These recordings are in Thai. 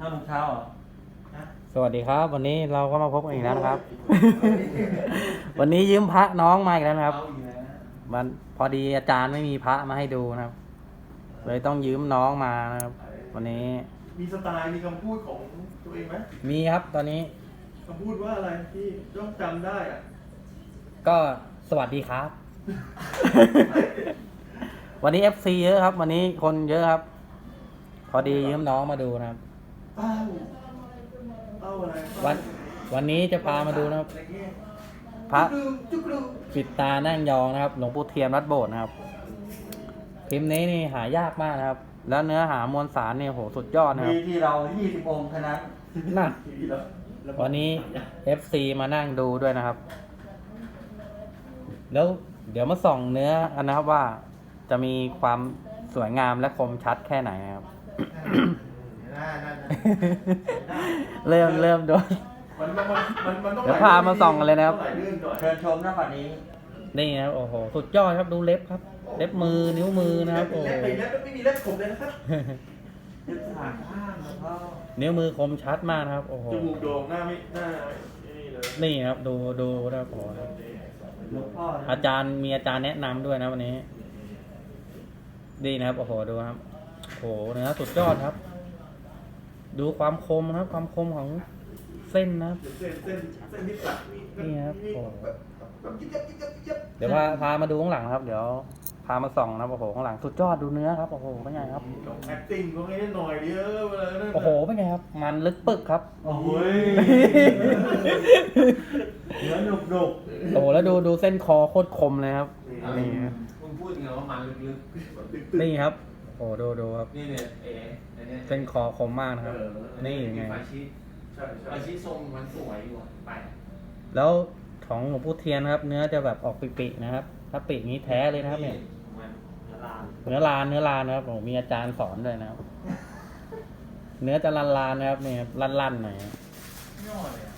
ห้าโมงเช้าเหรอสวัสดีครับ วันนี้เราก็มาพบกันอีกแล้วนะครับ วันนี้ยืมพระน้องมาอีกแล้วนะครับ เอาอีกแล้วมันพอดีอาจารย์ไม่มีพระมาให้ดูนะครับ เลยต้องยืมน้องมานะครับ วันนี้มีสไตล์มีคำพูดของตัวเองไหมมีครับตอนนี้คำพูดว่าอะไรที่ต้องจำได้อะก็สวัสดีครับ วันนี้ FC เยอะครับ วันนี้คนเยอะครับ พอดียืมน้องมาดูนะครับเป้าเป้าอะไรเป้าวันวันนี้จะพามาดูนะครับอะไรเงี้ยพระจุกรูจุกรูปิดตานั่งยองนะครับ หลวงปู่เทียนวัดโบสถ์นะครับพิมพ์นี้นี่หายากมากนะครับ แล้วเนื้อหามวลสารเนี่ยโหสุดยอดนะคมีรับที่เรายี่สิบองค์เท่านั้นน่ะทีวีแล้วแล้ววันนี้ FC มานั่งดูด้วยนะครับ แล้วเดี๋ยวมาส่องเนื้อกันนะครับว่าจะมีความสวยงามและคมชัดแค่ไหนนะครับน่าน่าน่า เริ่มเริ่มโดนมันมันมันมันมันต้องเดี๋ยวพามาส่องกันเลยนะครับต้องหลายเรื่องก่อนเชิญชมหน้าบัดนี้นี่นะครับโอ้โหสุดยอดครับดูเล็บครับ เล็บมือนิ้วมือนะครับโอ้โหเล็บไปเล็บไม่มีเล็บผมเลยนะครับยึดสถานข้างแล้วก็นิ้วมือคมชัดมากนะครับโอ้โหจมูกโด่งหน้าไม่หน้านี่เลยนี่ครับดูดูนะครับโอ้โหหลวงพ่อนะอาจารย์มีอาจารย์แนะนำด้วยนะวันนี้ ดีนะครับโอ้โหดูครับโอ้โหเนื้อสุดยอดครับ ดูความคมนะครับ ความคมของเส้นนะครับ เส้นเส้นเส้นที่ตัดนี่ครับโอ้แบบแบบยิบยับยิบยับยิบยับเดี๋ยวพาพามาดูข้างหลังนะครับ เดี๋ยวพามาส่องนะครับโอ้โหข้างหลังสุดยอดดูเนื้อครับโอ้โหเป็นไงครับต้อง acting ก็ให้หน่อยเดียวเวลานั้นโอ้โหเป็นไงครับ มันลึกปึกครับ โอ้โหยเนื้อหนุบหนุบโอ้โหแล้วดูดูเส้นคอโคตรคมเลยครับ นี่ครับมึงพูดไงว่ามันลึกนี่ครับโอ้โหดูดูครับๆนี่เนี่ยเอ๋อันเนี้ยเส้นคอคมมากนะครับ นี่ยังไง ฟาชิสใช่ใช่ฟาชิสทรงมันสวยอยู่อะไปแล้วของหลวงปู่เทียนนะครับ เนื้อจะแบบออกปิๆนะครับ ถ้าปินี้แท้เลยนะครับ เนี่ย มันละลานเนื้อลานเนื้อลานนะครับผมมีอาจารย์สอนด้วยนะครับ เนื้อจะลานลานๆนะครับเนี่ยลั่นๆหน่อยย่อเลยอะ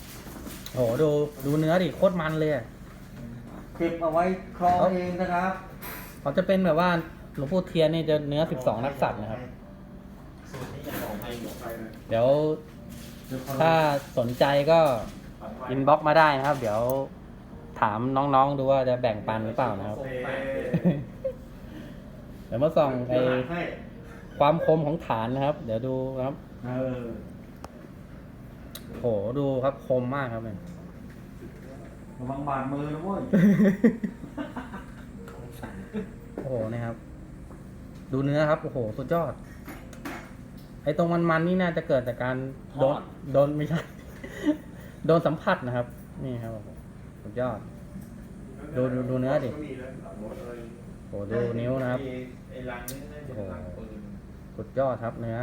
โอ้โหดูดูเนื้อดิโคตรมันเลยอะ เก็บเอาไว้ครองเองนะครับ เขาจะเป็นแบบว่า หลวงปู่เทียนนี่จะเนื้อ 12 นักสัตว์นะครับสูตรนี้อยากบอกให้อยู่ไปเลยเดี๋ยวถ้าสนใจก็อินบ็อกมาได้นะครับ เดี๋ยวถามน้องๆดูว่าจะแบ่งปันหรือเปล่านะครับโอเคเดี๋ยวมาส่องไอเดี๋ยวหาให้ความคมของฐานนะครับ เดี๋ยวดูครับเออโหดูครับคมมากครับเนี่ยระวังบาดมือนะเว้ยโอ้โหนะครับ ดูเนื้อครับ โอ้โห สุดยอด ไอ้ตรงมันๆนี่น่าจะเกิดจากการโดน โดนไม่ใช่ โดนสัมผัสนะครับ นี่ครับโอ้โหสุดยอด ดูดูดูเนื้อดิ ก็มีนะหลังรถอะไรโอ้โหดูนิ้วนะครับไอ้ไอ้รังนี่น่าจะเป็นรังปืนสุดยอดครับเนื้อ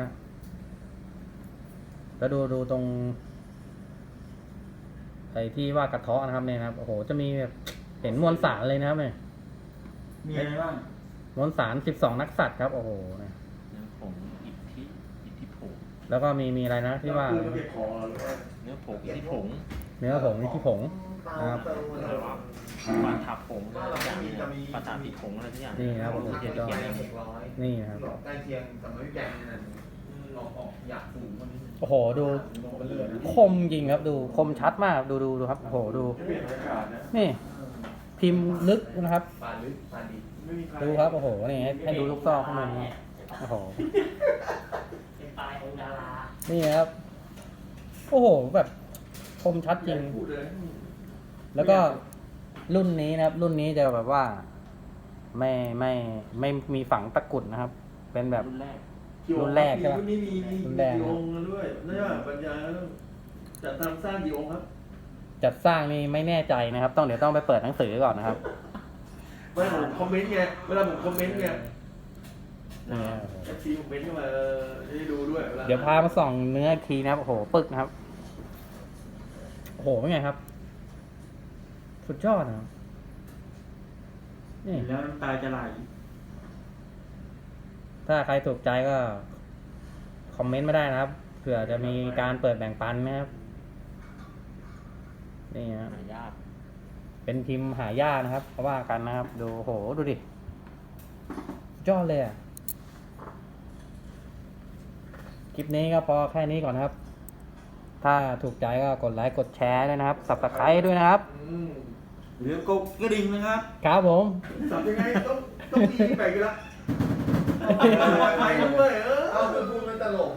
แล้วดูดูตรงไอ้ที่ว่ากระเทาะนะครับเนี่ยนะครับ โอ้โห จะมีแบบเห็นมวลสารเลยนะครับเนี่ยมีอะไรบ้าง มวลสารสิบสองนักสัตว์ครับโอ้โหเนี่ยเนื้อผงอิทธิอิทธิผงแล้วก็มีมีอะไรนะที่ว่าคือมันเก็บของเหรอหรือว่าเนื้อผงอิทธิผงเนื้อผงนี่ที่ผงนะครับ อะไรวะปาถับผงอะไรสักอย่างเนี่ยปาตาผิดผงอะไรสักอย่างนี่ครับผมเขียนสุดยอดเขียนหกร้อยนี่นะครับใกล้เคียงแต่ไม่แกงนั่นลองออกอยากสูงกว่านี้โอ้โหดูคมจริงครับดูคมชัดมากดูดูดูครับโอ้โหดูจะเปลี่ยนบรรยากาศนะนี่ พิมพ์ลึกนะครับ ปลาลึกปลาดีไม่มีใคร ดูครับ โอ้โห นี่ให้ให้ดูลูกซอกข้างในนี่โอ้โห เป็นปลายองดารานี่ครับ โอ้โห แบบคมชัดจริงพูดเลยแล้วก็รุ่นนี้นะครับ รุ่นนี้จะแบบว่า ไม่ไม่ไม่มีฝังตะกรุดนะครับ เป็นแบบ รุ่นแรกรุ่นแรกใช่ปะรุ่นนี้มีมีรุ่นแรก กี่องค์กันด้วยเนี่ยบรรยายแล้วจัดทำสร้างกี่องค์ครับ จัดสร้างนี่ไม่แน่ใจนะครับ ต้องเดี๋ยวต้องไปเปิดหนังสือก่อนนะครับ เวลาผมคอมเมนต์ไงเวลาผมคอมเมนต์ไงนี่เอฟซีผมเมนต์เข้ามาจะได้ดูด้วยลเดี๋ยวพามาส่องเนื้ออีกทีนะครับโอ้โหปึกนะครับโอ้โหเป็นไงครับ สุดยอดนะครับนี่เห็นแล้วน้ำตาจะไหลถ้าใครถูกใจก็ คอมเมนต์มาได้นะครับเผื่อจะมีการเปิดแบ่งปันนะครับนี่ฮะหายาก เป็นพิมพ์หายากนะครับเขาว่ากันนะครับ ดูโอ้โหดูดิสุดยอดเลยอะเกลิปนี้ก็พอแค่นี้ก่อนนะครับ ถ้าถูกใจก็กดไลค์กดแชร์ด้วยนะครับสับสไครด้วยนะครับ อืมหรือกดกระดิ่งนะครับ ครับผม สับยังไงต้องต้องมีแบ่งกันละ ไปด้วยเออ เอาคือพูดเป็นตลก